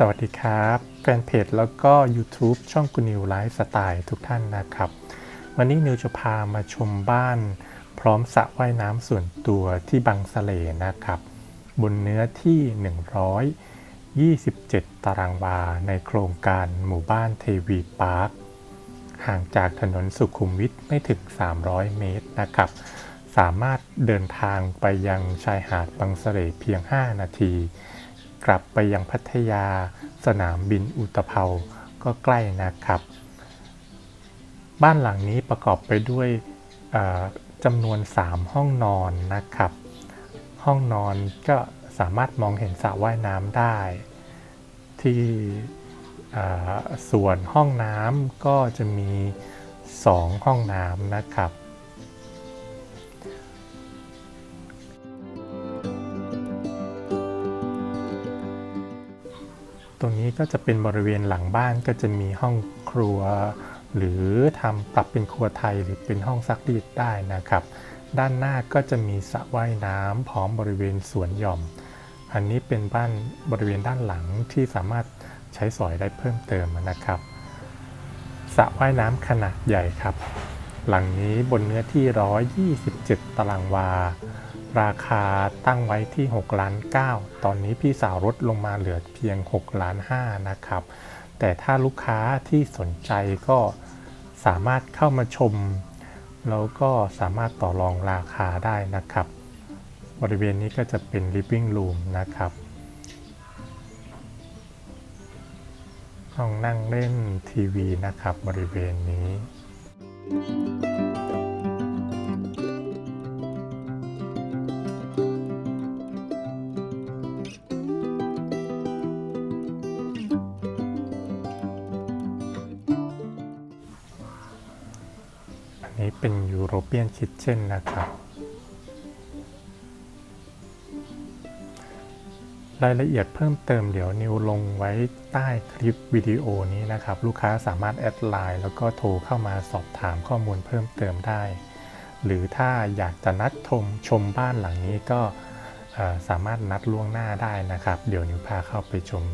สวัสดีครับ แฟนเพจแล้วก็ YouTube ช่องกุนิวไลฟ์สไตล์ทุกท่านนะครับ วันนี้นิวจะพามาชมบ้าน พร้อมสระว่ายน้ำส่วนตัวที่บางสะเลนะครับ บนเนื้อที่ 127 ตารางวาในโครงการหมู่บ้านเทวีพาร์คห่างจากถนนสุขุมวิทไม่ถึง 300 เมตรนะครับ สามารถเดินทางไปยังชายหาดบางสะเลเพียง 5 นาที กลับไปยังพัทยา สนามบินอุตภเปาก็ใกล้นะครับ บ้านหลังนี้ประกอบไปด้วยจำนวน 3 ห้องนอนนะครับ ห้องนอนก็สามารถมองเห็นสระว่ายน้ำได้ ที่ส่วนห้องน้ำก็จะมี 2 ห้องน้ำนะครับ ตรงนี้ก็จะเป็นบริเวณหลังบ้านก็จะมีห้องครัว หรือทำปรับเป็นครัวไทยหรือเป็นห้องซักรีดได้นะครับ ด้านหน้าก็จะมีสระว่ายน้ำพร้อมบริเวณสวนหย่อม อันนี้เป็นบ้านบริเวณด้านหลังที่สามารถใช้สอยได้เพิ่มเติมนะครับสระว่ายน้ำขนาดใหญ่ครับ หลังนี้บนเนื้อที่ 127 ตารางวา ราคาตั้งไว้ที่6ล้าน9ตอนนี้พี่สาวลดลงมาเหลือเพียง6ล้าน5นะครับ แต่ถ้าลูกค้าที่สนใจก็สามารถเข้ามาชม แล้วก็สามารถต่อรองราคาได้นะครับ บริเวณนี้ก็จะเป็น living room นะครับห้องนั่งเล่นทีวีนะครับบริเวณนี้ นี้เป็นยูโรเปียนคิทเช่นนะครับ รายละเอียดเพิ่มเติมเดี๋ยวนิวลงไว้ใต้คลิปวิดีโอนี้นะครับ ลูกค้าสามารถแอดไลน์แล้วก็โทรเข้ามาสอบถามข้อมูลเพิ่มเติมได้ หรือถ้าอยากจะนัดชมชมบ้านหลังนี้ก็สามารถนัดล่วงหน้าได้นะครับ เดี๋ยวนิวพาเข้าไปชม